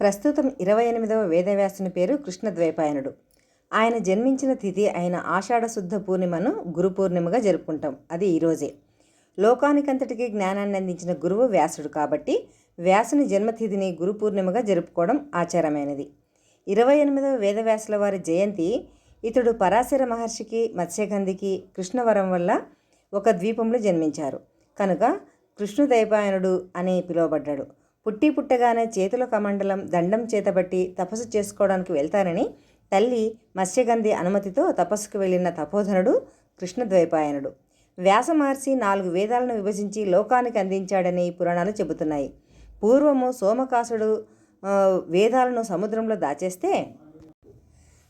ప్రస్తుతం ఇరవై ఎనిమిదవ వేదవ్యాసుని పేరు కృష్ణద్వైపాయనుడు. ఆయన జన్మించిన తిథి అయిన ఆషాఢ శుద్ధ పూర్ణిమను గురు పూర్ణిమగా జరుపుకుంటాం. అది ఈరోజే లోకానికంతటికీ జ్ఞానాన్ని అందించిన గురువు వ్యాసుడు కాబట్టి వ్యాసుని జన్మతిథిని గురు పూర్ణిమగా జరుపుకోవడం ఆచారమైనది. ఇరవై ఎనిమిదవ వేదవ్యాసుల వారి జయంతి ఇతడు పరాశర మహర్షికి మత్స్యగంధికి కృష్ణవరం వల్ల ఒక ద్వీపంలో జన్మించారు. కనుక కృష్ణుదైపాయనుడు అని పిలువబడ్డాడు. పుట్టి పుట్టగానే చేతుల కమండలం దండం చేతబట్టి తపస్సు చేసుకోవడానికి వెళ్తారని తల్లి మత్స్యగంధి అనుమతితో తపస్సుకు వెళ్ళిన తపోధనుడు కృష్ణద్వైపాయనుడు వ్యాసమహర్షి నాలుగు వేదాలను విభజించి లోకానికి అందించాడని పురాణాలు చెబుతున్నాయి. పూర్వము సోమకాసుడు వేదాలను సముద్రంలో దాచేస్తే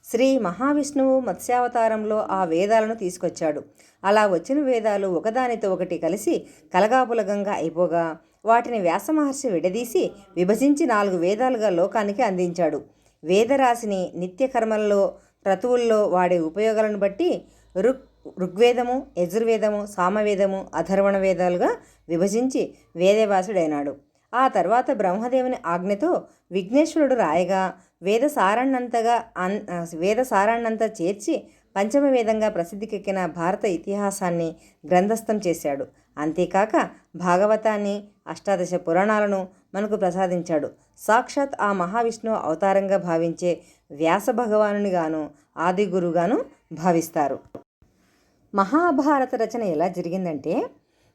శ్రీ మహావిష్ణువు మత్స్యావతారంలో ఆ వేదాలను తీసుకొచ్చాడు. అలా వచ్చిన వేదాలు ఒకదానితో ఒకటి కలిసి కలగాపులగంగా అయిపోగా వాటిని వ్యాసమహర్షి విడదీసి విభజించి నాలుగు వేదాలుగా లోకానికి అందించాడు. వేదరాశిని నిత్యకర్మలలో క్రతువుల్లో వాడే ఉపయోగాలను బట్టి రుక్ ఋగ్వేదము యజుర్వేదము సామవేదము అధర్వణ వేదాలుగా విభజించి వేదవ్యాసుడైనాడు. ఆ తర్వాత బ్రహ్మదేవుని ఆజ్ఞతో విఘ్నేశ్వరుడు రాయగా వేద సారాన్నంతగా అన్ వేద సారాన్నంతా చేర్చి పంచమ వేదంగా ప్రసిద్ధికెక్కిన భారత ఇతిహాసాన్ని గ్రంథస్థం చేశాడు. అంతేకాక భాగవతాన్ని అష్టాదశ పురాణాలను మనకు ప్రసాదించాడు. సాక్షాత్ ఆ మహావిష్ణువు అవతారంగా భావించే వ్యాస భగవానునిగాను ఆదిగురుగాను భావిస్తారు. మహాభారత రచన ఎలా జరిగిందంటే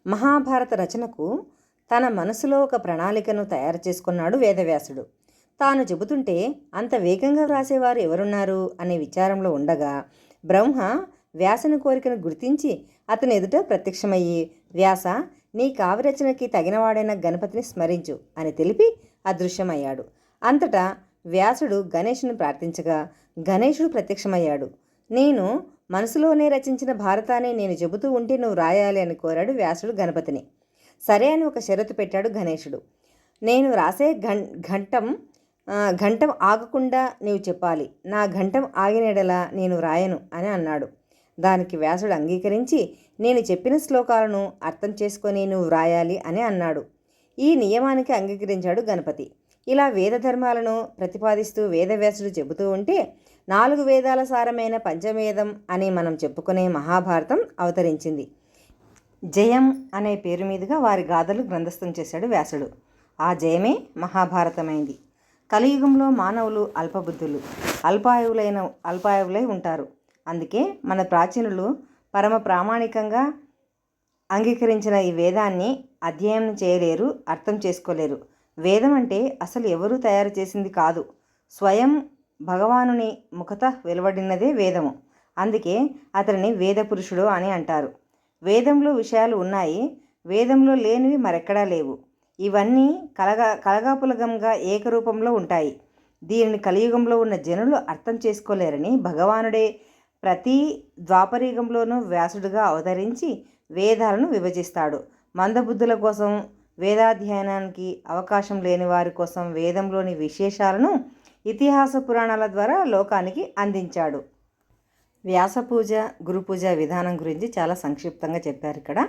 మహాభారత రచనకు తన మనసులో ఒక ప్రణాళికను తయారు చేసుకున్నాడు వేదవ్యాసుడు. తాను చెబుతుంటే అంత వేగంగా వ్రాసేవారు ఎవరున్నారు అనే విచారంలో ఉండగా బ్రహ్మ వ్యాసుని కోరికను గుర్తించి అతని ఎదుట ప్రత్యక్షమయ్యి వ్యాస నీ కావ్యరచనకి తగినవాడైన గణపతిని స్మరించు అని తెలిపి అదృశ్యమయ్యాడు. అంతటా వ్యాసుడు గణేషుని ప్రార్థించగా గణేశుడు ప్రత్యక్షమయ్యాడు. నేను మనసులోనే రచించిన భారతాన్ని నేను చెబుతూ ఉంటే నువ్వు రాయాలి అని కోరాడు వ్యాసుడు గణపతిని. సరే అని ఒక షరతు పెట్టాడు గణేశుడు నేను రాసే గం ఘంటం ఘంటం ఆగకుండా నీవు చెప్పాలి. నా ఘంటం ఆగినెడలా నేను రాయను అని అన్నాడు. దానికి వ్యాసుడు అంగీకరించి నేను చెప్పిన శ్లోకాలను అర్థం చేసుకొని నువ్వు వ్రాయాలి అని అన్నాడు. ఈ నియమానికి అంగీకరించాడు గణపతి. ఇలా వేద ధర్మాలను ప్రతిపాదిస్తూ వేదవ్యాసుడు చెబుతూ ఉంటే నాలుగు వేదాల సారమైన పంచవేదం అని మనం చెప్పుకునే మహాభారతం అవతరించింది. జయం అనే పేరు మీదుగా వారి గాథలు గ్రంథస్థం చేశాడు వ్యాసుడు. ఆ జయమే మహాభారతమైంది. కలియుగంలో మానవులు అల్పబుద్ధులు అల్పాయువులైన అల్పాయువులై ఉంటారు. అందుకే మన ప్రాచీనులు పరమ ప్రామాణికంగా అంగీకరించిన ఈ వేదాన్ని అధ్యయనం చేయలేరు అర్థం చేసుకోలేరు. వేదం అంటే అసలు ఎవరు తయారు చేసింది కాదు. స్వయం భగవానుని ముఖత వెలువడినదే వేదము. అందుకే అతనిని వేద పురుషుడు అని అంటారు. వేదంలో విషయాలు ఉన్నాయి వేదంలో లేనివి మరెక్కడా లేవు. ఇవన్నీ కలగా కలగాపులగంగా ఏకరూపంలో ఉంటాయి. దీనిని కలియుగంలో ఉన్న జనులు అర్థం చేసుకోలేరని భగవానుడే ప్రతి ద్వాపరయుగంలోనూ వ్యాసుడుగా అవతరించి వేదాలను విభజిస్తాడు. మందబుద్ధుల కోసం వేదాధ్యయనానికి అవకాశం లేని వారి కోసం వేదంలోని విశేషాలను ఇతిహాస పురాణాల ద్వారా లోకానికి అందించాడు. వ్యాస పూజ గురు పూజ విధానం గురించి చాలా సంక్షిప్తంగా చెప్పారు ఇక్కడ.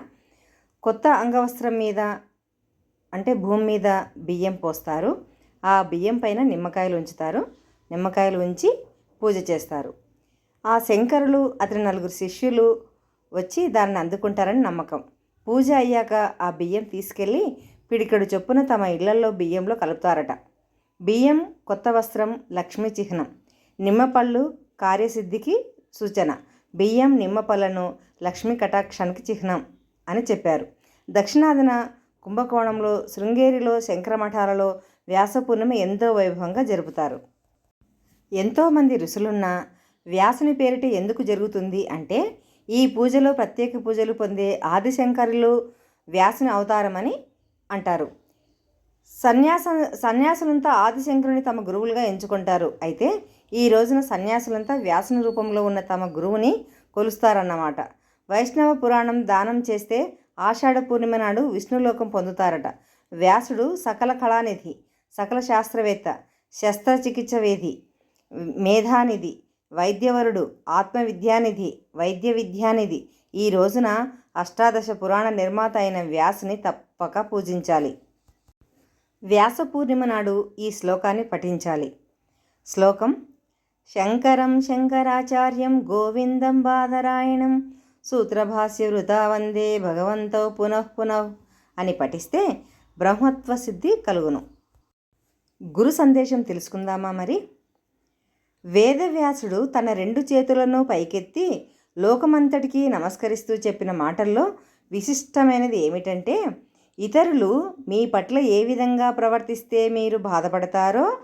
కొత్త అంగవస్త్రం మీద అంటే భూమి మీద బియ్యం పోస్తారు. ఆ బియ్యం పైన నిమ్మకాయలు ఉంచుతారు. నిమ్మకాయలు ఉంచి పూజ చేస్తారు. ఆ శంకరులు అతని నలుగురు శిష్యులు వచ్చి దాన్ని అందుకుంటారని నమ్మకం. పూజ అయ్యాక ఆ బియ్యం తీసుకెళ్ళి పిడికెడు చొప్పున తమ ఇళ్ళలో బియ్యంలో కలుపుతారట. బియ్యం కొత్త వస్త్రం లక్ష్మీ చిహ్నం నిమ్మపళ్ళు కార్యసిద్ధికి సూచన. బియ్యం నిమ్మపళ్ళను లక్ష్మీ కటాక్షానికి చిహ్నం అని చెప్పారు. దక్షిణాదిన కుంభకోణంలో శృంగేరిలో శంకరమఠాలలో వ్యాసపూర్ణిమ ఎంతో వైభవంగా జరుపుతారు. ఎంతోమంది ఋషులున్న వ్యాసుని పేరిట ఎందుకు జరుగుతుంది అంటే ఈ పూజలో ప్రత్యేక పూజలు పొందే ఆదిశంకరులు వ్యాసుని అవతారమని అంటారు. సన్యాస సన్యాసులంతా ఆదిశంకరుని తమ గురువులుగా ఎంచుకుంటారు. అయితే ఈ రోజున సన్యాసులంతా వ్యాసుని రూపంలో ఉన్న తమ గురువుని కొలుస్తారన్నమాట. వైష్ణవ పురాణం దానం చేస్తే ఆషాఢ పూర్ణిమ నాడు విష్ణులోకం పొందుతారట. వ్యాసుడు సకల కళానిధి సకల శాస్త్రవేత్త శస్త్రచికిత్స వేది మేధానిధి వైద్యవరుడు ఆత్మవిద్యానిధి వైద్య విద్యానిధి ఈ రోజున అష్టాదశ పురాణ నిర్మాత అయిన వ్యాసుని తప్పక పూజించాలి. వ్యాస పూర్ణిమ నాడు ఈ శ్లోకాన్ని పఠించాలి. శ్లోకం శంకరం శంకరాచార్యం గోవిందం బాదరాయణం సూత్రభాస్య వృధా వందే భగవంతో పునః పునః అని పఠిస్తే బ్రహ్మత్వ సిద్ధి కలుగును. గురు సందేశం తెలుసుకుందామా మరి? వేదవ్యాసుడు తన రెండు చేతులను పైకెత్తి లోకమంతటికీ నమస్కరిస్తూ చెప్పిన మాటల్లో విశిష్టమైనది ఏమిటంటే ఇతరులు మీ పట్ల ఏ విధంగా ప్రవర్తిస్తే మీరు బాధపడతారో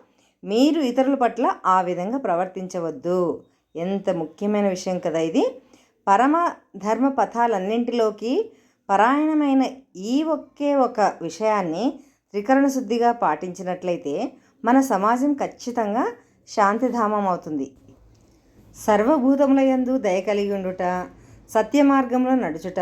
మీరు ఇతరుల పట్ల ఆ విధంగా ప్రవర్తించవద్దు. ఎంత ముఖ్యమైన విషయం కదా ఇది. పరమ ధర్మ పథాలన్నింటిలోకి పరాయణమైన ఈ ఒకే ఒక విషయాన్ని త్రికరణ శుద్ధిగా పాటించినట్లయితే మన సమాజం ఖచ్చితంగా శాంతిధామం అవుతుంది సర్వభూతముల యందు దయ కలిగి ఉండుట సత్య మార్గంలో నడుచుట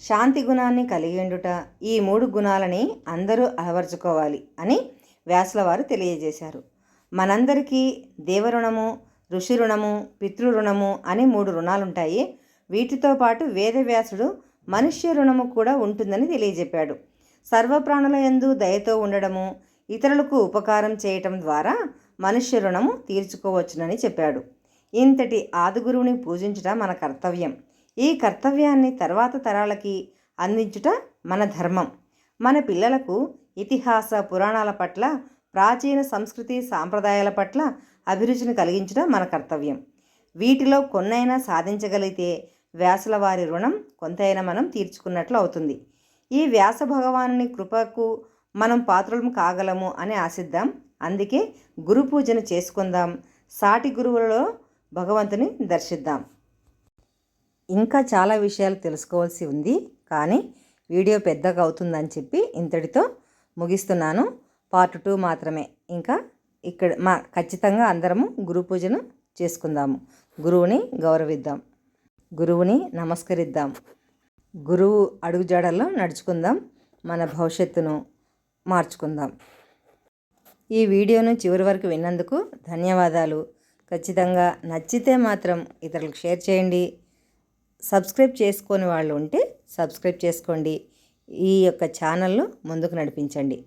శాంతి గుణాన్ని కలిగి ఉండుట ఈ మూడు గుణాలని అందరూ అలవర్చుకోవాలి అని వ్యాసుల వారు తెలియజేశారు. మనందరికీ దేవరుణము ఋషి రుణము పితృరుణము అని మూడు రుణాలుంటాయి. వీటితో పాటు వేదవ్యాసుడు మనుష్య రుణము కూడా ఉంటుందని తెలియజెప్పాడు. సర్వప్రాణుల ఎందు దయతో ఉండడము ఇతరులకు ఉపకారం చేయటం ద్వారా మనుష్య రుణము తీర్చుకోవచ్చునని చెప్పాడు. ఇంతటి ఆదిగురువుని పూజించుట మన కర్తవ్యం. ఈ కర్తవ్యాన్ని తర్వాత తరాలకి అందించుట మన ధర్మం. మన పిల్లలకు ఇతిహాస పురాణాల పట్ల ప్రాచీన సంస్కృతి సాంప్రదాయాల పట్ల అభిరుచిని కలిగించడం మన కర్తవ్యం. వీటిలో కొన్నైనా సాధించగలిగితే వ్యాసుల వారి రుణం కొంతైనా మనం తీర్చుకున్నట్లు అవుతుంది. ఈ వ్యాస భగవానుని కృపకు మనం పాత్రలు కాగలము అని ఆశిద్దాం. అందుకే గురు పూజను చేసుకుందాం. సాటి గురువులలో భగవంతుని దర్శిద్దాం. ఇంకా చాలా విషయాలు తెలుసుకోవాల్సి ఉంది. కానీ వీడియో పెద్దగా అవుతుందని చెప్పి ఇంతటితో ముగిస్తున్నాను. పార్ట్ టూ మాత్రమే. ఇంకా ఇక్కడ మా ఖచ్చితంగా అందరము గురు పూజను చేసుకుందాము. గురువుని గౌరవిద్దాం. గురువుని నమస్కరిద్దాం. గురువు అడుగుజాడల్లో నడుచుకుందాం మన భవిష్యత్తును మార్చుకుందాం. ఈ వీడియోను చివరి వరకు విన్నందుకు ధన్యవాదాలు. ఖచ్చితంగా నచ్చితే మాత్రం ఇతరులకు షేర్ చేయండి. సబ్స్క్రైబ్ చేసుకొని వాళ్ళు ఉంటే సబ్స్క్రైబ్ చేసుకోండి. ఈ యొక్క ఛానల్ను ముందుకు నడిపించండి.